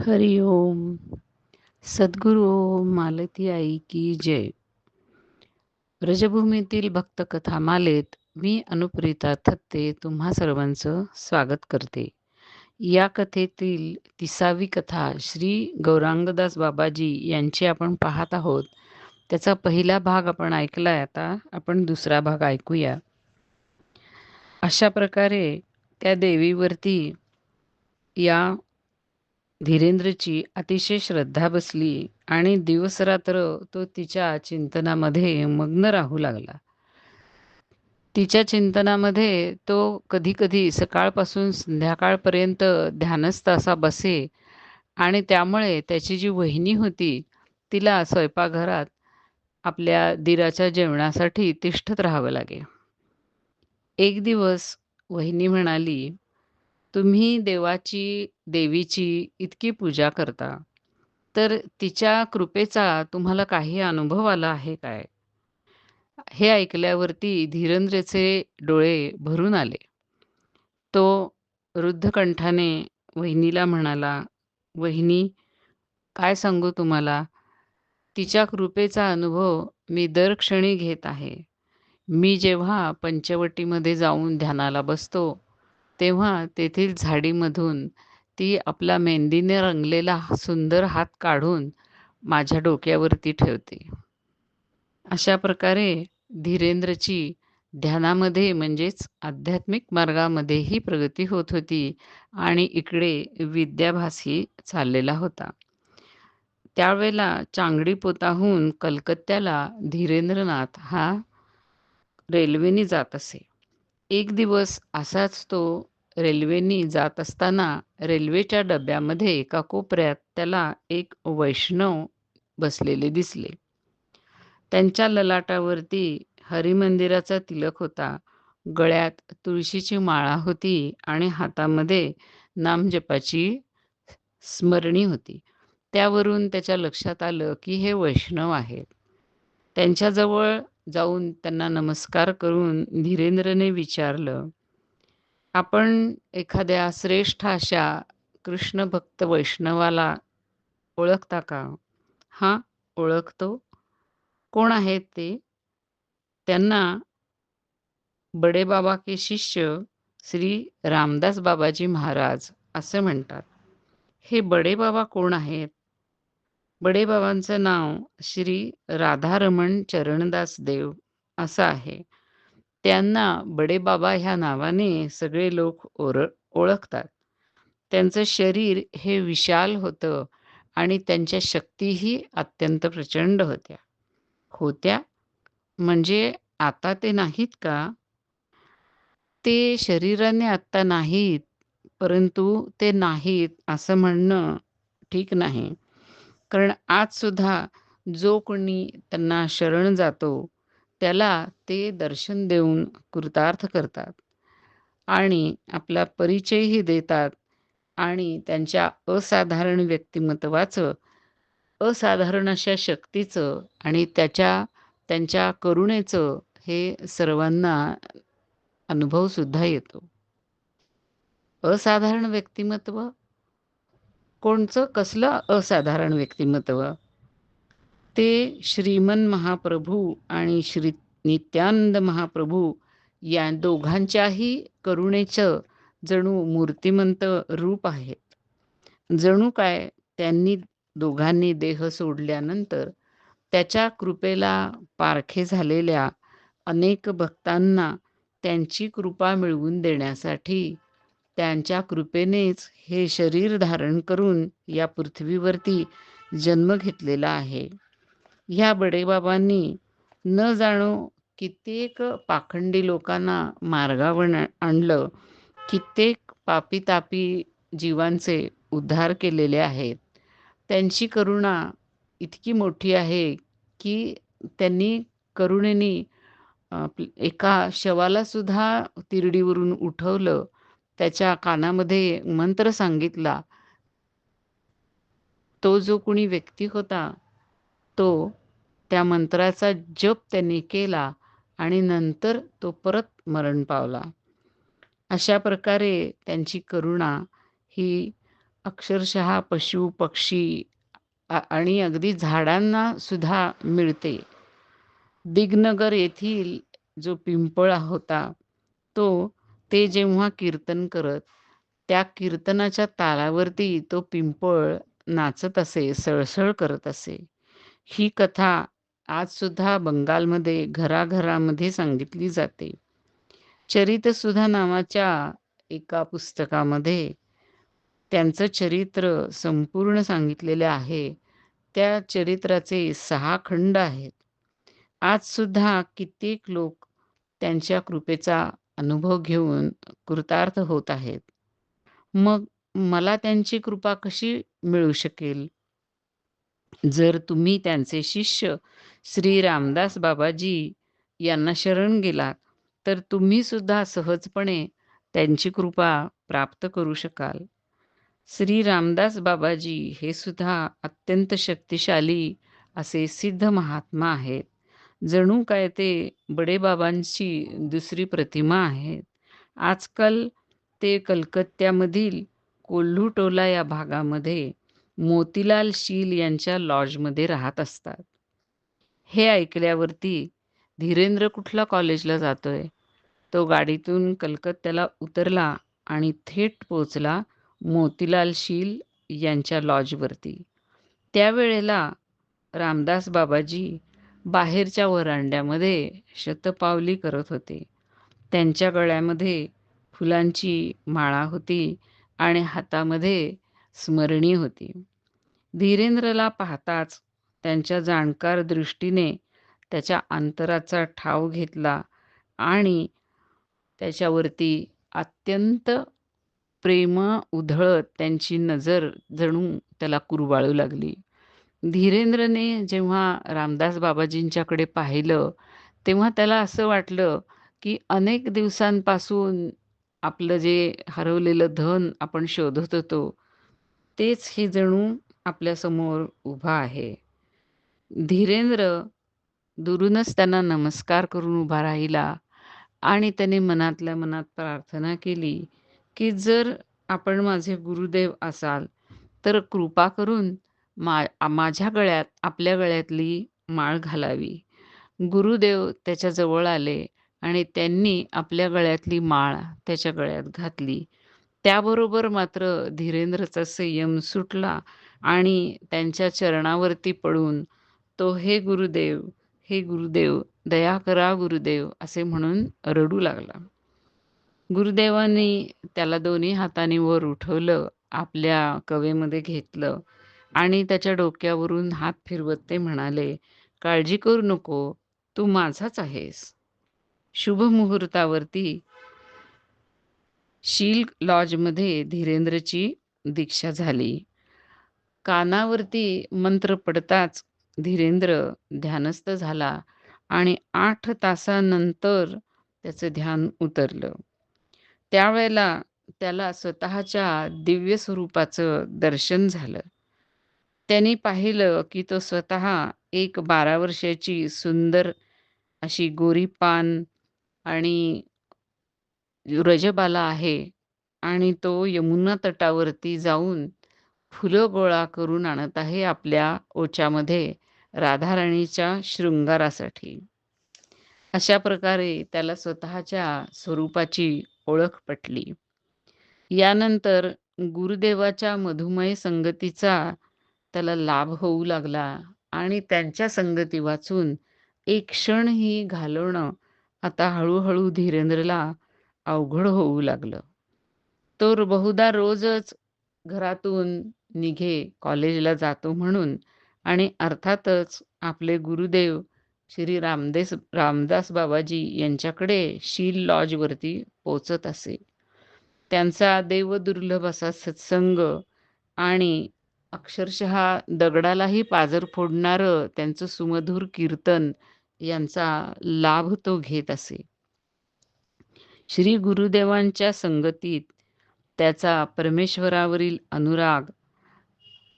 हरि ओम सद्गुरू ओम मालती आई की जय. ब्रजभूमीतील भक्तकथा मालेत मी अनुप्रिता थत्ते तुम्हा सर्वांचं स्वागत करते. या कथेतील तिसावी कथा श्री गौरांगदास बाबाजी यांची आपण पाहत आहोत. त्याचा पहिला भाग आपण ऐकलाय आता आपण दुसरा भाग ऐकूया. अशा प्रकारे त्या देवीवरती या धीरेंद्रची अतिशय श्रद्धा बसली आणि दिवसरात्र तो तिच्या चिंतनामध्ये मग्न राहू लागला. तिच्या चिंतनामध्ये तो कधीकधी सकाळपासून संध्याकाळपर्यंत ध्यानस्थ असा बसे आणि त्यामुळे त्याची जी वहिनी होती तिला स्वयंपाकघरात आपल्या दिराच्या जेवणासाठी तिष्ठत राहावं लागे. एक दिवस वहिनी म्हणाली तुम्ही देवाची देवीची इतकी पूजा करता. तर तिच्या कृपेचा तुम्हाला काही अनुभव आला आहे काय? हे ऐकल्यावरती धीरेंद्रचे डोळे भरून आले. तो वृद्धकंठाने वहिनीला म्हणाला वहिनी काय सांगू तुम्हाला? तिच्या कृपेचा अनुभव मी दर क्षणी घेत आहे. मी जेव्हा पंचवटीमध्ये जाऊन ध्यानाला बसतो तेव्हा तेथील झाडीमधून ती आपला मेहंदीने रंगलेला सुंदर हात काढून माझ्या डोक्यावरती ठेवते. अशा प्रकारे धीरेंद्रची ध्यानामध्ये म्हणजेच आध्यात्मिक मार्गामध्येही प्रगती होत होती आणि इकडे विद्याभासही चाललेला होता. त्यावेळेला चांगडी पोताहून कलकत्त्याला धीरेंद्रनाथ हा रेल्वेने जात असे. एक दिवस असाच तो रेल्वेनी जात असताना रेल्वेच्या डब्यामध्ये एका कोपऱ्यात त्याला एक वैष्णव बसलेले दिसले. त्यांच्या ललाटावरती हरिमंदिराचा तिलक होता. गळ्यात तुळशीची माळा होती आणि हातामध्ये नामजपाची स्मरणी होती. त्यावरून त्याच्या लक्षात आलं की हे वैष्णव आहेत. त्यांच्याजवळ जाऊन त्यांना नमस्कार करून धीरेंद्रने विचारलं आपण एखाद्या श्रेष्ठ अशा कृष्ण भक्त वैष्णवाला ओळखता का? हां ओळखतो. कोण आहेत ते? त्यांना बडे बाबा के शिष्य श्री रामदास बाबाजी महाराज असे म्हणतात. हे बडे बाबा कोण आहेत? बडेबाबांचं नाव श्री राधारमण चरणदास देव असं आहे. त्यांना बडेबाबा ह्या नावाने सगळे लोक ओर ओळखतात. त्यांचं शरीर हे विशाल होतं आणि त्यांच्या शक्तीही अत्यंत प्रचंड होत्या. होत्या म्हणजे आता ते नाहीत का? ते शरीराने आत्ता नाहीत परंतु ते नाहीत असं म्हणणं ठीक नाही. कारण आजसुद्धा जो कोणी त्यांना शरण जातो त्याला ते दर्शन देऊन कृतार्थ करतात आणि आपला परिचयही देतात आणि त्यांच्या असाधारण व्यक्तिमत्वाचं असाधारण अशा शक्तीचं आणि त्याच्या त्यांच्या करुणेचं हे सर्वांना अनुभवसुद्धा येतो. असाधारण व्यक्तिमत्व कोणचं कसलं असाधारण व्यक्तिमत्व? ते श्रीमन महाप्रभू आणि श्री नित्यानंद महाप्रभू या दोघांच्याही करुणेचं जणू मूर्तिमंत रूप आहेत. जणू काय त्यांनी दोघांनी देह सोडल्यानंतर त्याच्या कृपेला पारखे झालेल्या अनेक भक्तांना त्यांची कृपा मिळवून देण्यासाठी त्यांच्या कृपेनेच हे शरीर धारण करून या पृथ्वीवरती जन्म घेतलेला आहे. ह्या बडेबाबांनी न जाणो कित्येक पाखंडी लोकांना मार्गावर आणलं कित्येक पापी तापी जीवांचे उद्धार केलेले आहेत. त्यांची करुणा इतकी मोठी आहे की त्यांनी करुणेनी एका शवालासुद्धा तिरडीवरून उठवलं. त्याच्या कानामध्ये मंत्र सांगितला. तो जो कुणी व्यक्ती होता तो त्या मंत्राचा जप त्यांनी केला आणि नंतर तो परत मरण पावला. अशा प्रकारे त्यांची करुणा ही अक्षरशः पशु पक्षी आणि अगदी झाडांना सुद्धा मिळते. दिग्नगर येथील जो पिंपळा होता तो ते जेव्हा कीर्तन करत त्या कीर्तनाच्या तालावरती तो पिंपळ नाचत असे सळसळ करत असे. ही कथा आज सुद्धा बंगालमध्ये घराघरामध्ये सांगितली जाते. चरितसुधा नावाच्या एका पुस्तकामध्ये त्यांचं चरित्र संपूर्ण सांगितलेले आहे. त्या चरित्राचे सहा खंड आहेत. आज सुद्धा कित्येक लोक त्यांच्या कृपेचा अनुभव घेऊन कृतार्थ होत आहेत. मग मला त्यांची कृपा कशी मिळू शकेल? जर तुम्ही त्यांचे शिष्य श्री रामदास बाबाजी यांना शरण गेलात तर तुम्ही सुद्धा सहजपणे त्यांची कृपा प्राप्त करू शकाल. श्री रामदास बाबाजी हे सुद्धा अत्यंत शक्तिशाली असे सिद्ध महात्मा आहेत. जणू काय ते बडेबाबांची दुसरी प्रतिमा आहेत आजकाल ते कलकत्त्यामधील कोल्हूटोला या भागामध्ये मोतीलाल शील यांच्या लॉजमध्ये राहत असतात. हे ऐकल्यावरती धीरेंद्र कुठला कॉलेजला जातोय? तो गाडीतून कलकत्त्याला उतरला आणि थेट पोचला मोतीलाल शील यांच्या लॉजवरती. त्यावेळेला रामदास बाबाजी बाहेरच्या वरांड्यामध्ये शतपावली करत होते. त्यांच्या गळ्यामध्ये फुलांची माळा होती आणि हातामध्ये स्मरणी होती. धीरेंद्रला पाहताच त्यांच्या जाणकार दृष्टीने त्याच्या अंतराचा ठाव घेतला आणि त्याच्यावरती अत्यंत प्रेम उधळत त्यांची नजर जणू त्याला कुरवाळू लागली. धीरेंद्रने जेव्हा रामदास बाबाजींच्याकडे पाहिलं तेव्हा त्याला असं वाटलं की अनेक दिवसांपासून आपलं जे हरवलेलं धन आपण शोधत होतो तेच हे जणू आपल्यासमोर उभा आहे. धीरेंद्र दुरूनच त्यांना नमस्कार करून उभा राहिला आणि त्याने मनातल्या मनात प्रार्थना केली की जर आपण माझे गुरुदेव असाल तर कृपा करून मा माझ्या गळ्यात आपल्या गळ्यातली माळ घालावी. गुरुदेव त्याच्याजवळ आले आणि त्यांनी आपल्या गळ्यातली माळ त्याच्या गळ्यात घातली. त्याबरोबर मात्र धीरेंद्रचा संयम सुटला आणि त्यांच्या चरणावरती पडून तो हे गुरुदेव हे गुरुदेव दया करा गुरुदेव असे म्हणून रडू लागला. गुरुदेवांनी त्याला दोन्ही हाताने वर उठवलं आपल्या कवेमध्ये घेतलं आणि त्याच्या डोक्यावरून हात फिरवत ते म्हणाले काळजी करू नको तू माझाच आहेस. शुभ मुहूर्तावरती शील लॉजमध्ये धीरेंद्रची दीक्षा झाली. कानावरती मंत्र पडताच धीरेंद्र ध्यानस्थ झाला आणि आठ तासानंतर त्याचं ध्यान उतरलं. त्यावेळेला त्याला स्वतःच्या दिव्य स्वरूपाचं दर्शन झालं. त्यांनी पाहिलं की तो स्वतः एक बारा वर्षाची सुंदर अशी गोरी पान आणि रजबाला आहे आणि तो यमुना तटावरती जाऊन फुलं गोळा करून आणत आहे आपल्या ओच्यामध्ये राधाराणीच्या शृंगारासाठी. अशा प्रकारे त्याला स्वतःच्या स्वरूपाची ओळख पटली. यानंतर गुरुदेवाच्या मधुमय संगतीचा त्याला लाभ होऊ लागला आणि त्यांच्या संगती वाचून एक क्षणही घालवणं आता हळूहळू धीरेंद्रला अवघड होऊ लागलं. तो बहुधा रोजच घरातून निघे कॉलेजला जातो म्हणून आणि अर्थातच आपले गुरुदेव श्री रामदेस रामदास बाबाजी यांच्याकडे शील लॉजवरती पोचत असे. त्यांचा देवदुर्लभ असा सत्संग आणि अक्षरशः दगडालाही पाजर फोडणारं त्यांचं सुमधुर कीर्तन यांचा लाभ तो घेत असे. श्री गुरुदेवांच्या संगतीत त्याचा परमेश्वरावरील अनुराग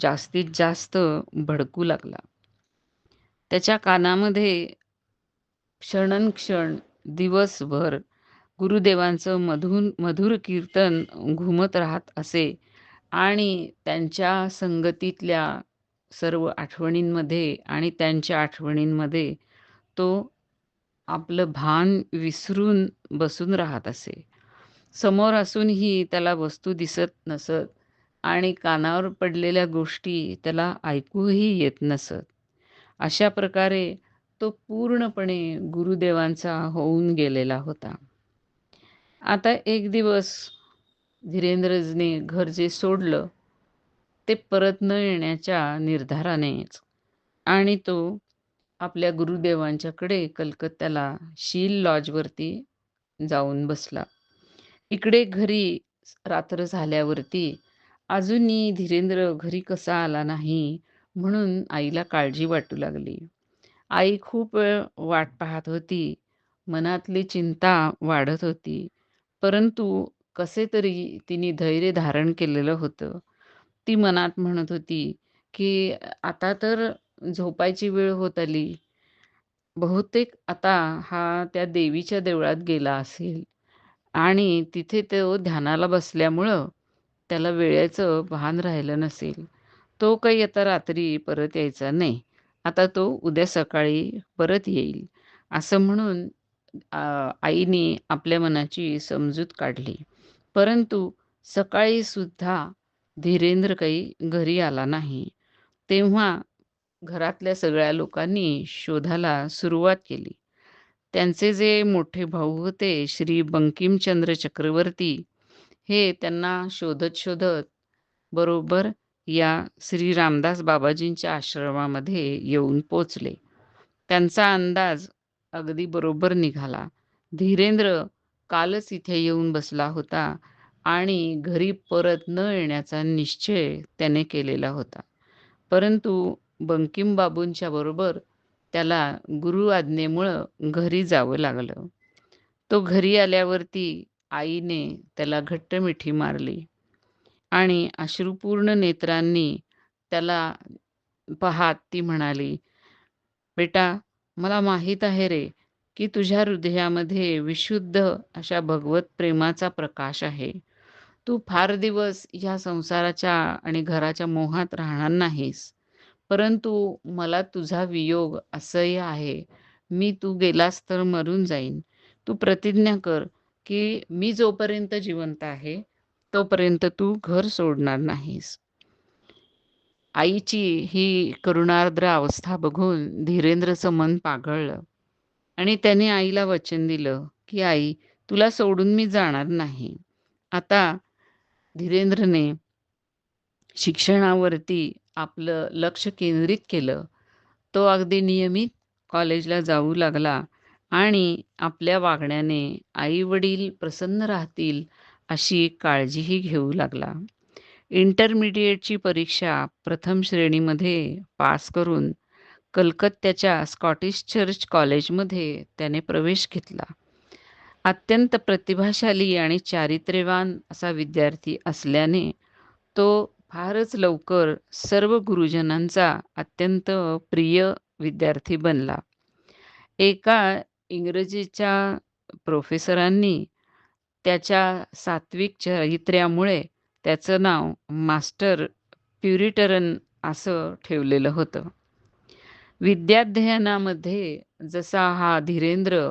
जास्तीत जास्त भडकू लागला. त्याच्या कानामध्ये क्षणनक्षण दिवसभर गुरुदेवांचं मधून मधुर कीर्तन घुमत राहत असे आणि त्यांच्या संगतीतल्या सर्व आठवणींमध्ये आणि त्यांच्या आठवणींमध्ये तो आपलं भान विसरून बसून राहत असे. समोर असूनही त्याला वस्तू दिसत नसत आणि कानावर पडलेल्या गोष्टी त्याला ऐकूही येत नसत. अशा प्रकारे तो पूर्णपणे गुरुदेवांचा होऊन गेलेला होता. आता एक दिवस धीरेंद्रजने घर जे सोडलं, ते परत न येण्याच्या निर्धारानेच आणि तो आपल्या गुरुदेवांच्याकडे कलकत्त्याला शील लॉजवरती जाऊन बसला. इकडे घरी रात्र झाल्यावरती अजूनही धीरेंद्र घरी कसा आला नाही म्हणून आईला काळजी वाटू लागली. आई खूप वेळ वाट पाहत होती. मनातली चिंता वाढत होती. परंतु कसे तरी तिने धैर्य धारण केलेलं होतं. ती मनात म्हणत होती, की आता तर झोपायची वेळ होत आली. बहुतेक आता हा त्या देवीच्या देवळात गेला असेल आणि तिथे तो ध्यानाला बसल्यामुळं त्याला वेळेचं भान राहिलं नसेल. तो काही आता रात्री परत यायचा नाही. आता तो उद्या सकाळी परत येईल. असं म्हणून आईने आपल्या मनाची समजूत काढली. परंतु सकाळी सुद्धा धीरेंद्र काही घरी आला नाही. तेव्हा घरातल्या सगळ्या लोकांनी शोधाला सुरुवात केली. त्यांचे जे मोठे भाऊ होते श्री बंकिमचंद्र चक्रवर्ती, हे त्यांना शोधत-शोधत बरोबर या श्री रामदास बाबाजींच्या आश्रमामध्ये येऊन पोचले त्यांचा अंदाज अगदी बरोबर निघाला. धीरेंद्र कालच इथे येऊन बसला होता आणि घरी परत न येण्याचा निश्चय त्याने केलेला होता. परंतु बंकिमबाबूंच्या बरोबर त्याला गुरु आज्ञेमुळं घरी जावं लागलं. तो घरी आल्यावरती आईने त्याला घट्ट मिठी मारली आणि अश्रुपूर्ण नेत्रांनी त्याला पहात ती म्हणाली, "बेटा, मला माहीत आहे रे, की तुझ्या हृदयामध्ये विशुद्ध अशा भगवत प्रेमाचा प्रकाश आहे. तू फार दिवस ह्या संसाराच्या आणि घराच्या मोहात राहणार नाहीस. परंतु मला तुझा वियोग असह्य आहे. मी तू गेलास तर मरून जाईन. तू प्रतिज्ञा कर, की मी जोपर्यंत जिवंत आहे, तोपर्यंत तू घर सोडणार नाहीस." आईची ही करुणार्द्र अवस्था बघून धीरेंद्रचं मन पागळलं आणि त्याने आईला वचन दिलं, की "आई, तुला सोडून मी जाणार नाही." आता धीरेंद्रने शिक्षणावरती आपलं लक्ष केंद्रित केलं. तो अगदी नियमित कॉलेजला जाऊ लागला आणि आपल्या वागण्याने आई-वडील प्रसन्न राहतील अशी काळजीही घेऊ लागला. इंटरमिडिएटची परीक्षा प्रथम श्रेणीमध्ये पास करून कलकत्त्याच्या स्कॉटिश चर्च कॉलेजमध्ये त्याने प्रवेश घेतला. अत्यंत प्रतिभाशाली आणि चारित्र्यवान असा विद्यार्थी असल्याने तो फारच लवकर सर्व गुरुजनांचा अत्यंत प्रिय विद्यार्थी बनला. एका इंग्रजीच्या प्रोफेसरांनी त्याच्या सात्विक चारित्र्यामुळे त्याचं नाव मास्टर प्युरिटरन असं ठेवलेलं होतं. विद्याध्ययनामध्ये जसा हा धीरेंद्र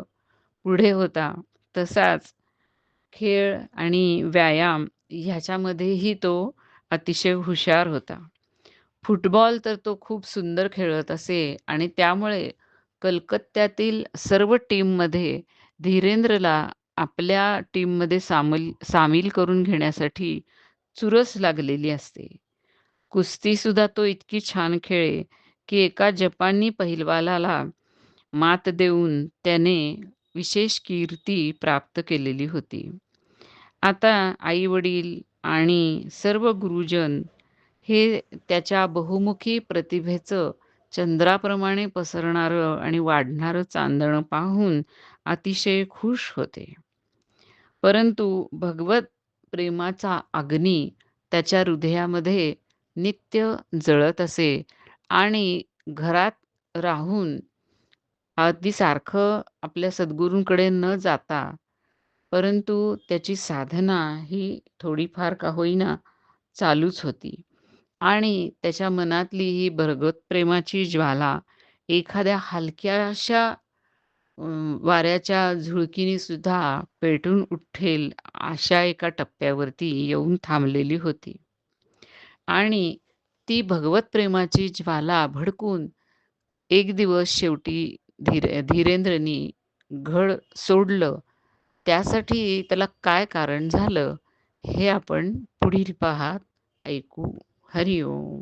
पुढे होता, तसाच खेळ आणि व्यायाम ह्याच्यामध्येही तो अतिशय हुशार होता. फुटबॉल तर तो खूप सुंदर खेळत असे आणि त्यामुळे कलकत्त्यातील सर्व टीममध्ये धीरेंद्रला आपल्या टीममध्ये सामील सामील करून घेण्यासाठी चुरस लागलेली असते. कुस्तीसुद्धा तो इतकी छान खेळे, की एका जपानी पहिलवालाला मात देऊन त्याने विशेष कीर्ती प्राप्त केलेली होती. आता आई-वडील आणि सर्व गुरुजन हे त्याच्या बहुमुखी प्रतिभेचं चंद्राप्रमाणे पसरणारं आणि वाढणारं चांदणं पाहून अतिशय खुश होते. परंतु भगवत प्रेमाचा अग्नी त्याच्या हृदयामध्ये नित्य जळत असे आणि घरात राहून अगदी सारखं आपल्या सद्गुरूंकडे न जाता, परंतु त्याची साधना ही थोडीफार का होईना चालूच होती आणि त्याच्या मनातली ही भरगत प्रेमाची ज्वाला एखाद्या हलक्याशा वाऱ्याच्या झुळकीने सुद्धा पेटून उठेल अशा एका टप्प्यावरती येऊन थांबलेली होती. आणि ती भगवत प्रेमाची ज्वाला भडकून एक दिवस शेवटी धीरे धीरेंद्रनी घड सोडलं. त्यासाठी त्याला काय कारण झालं, हे आपण पुढील पाहात ऐकू. हरिओम.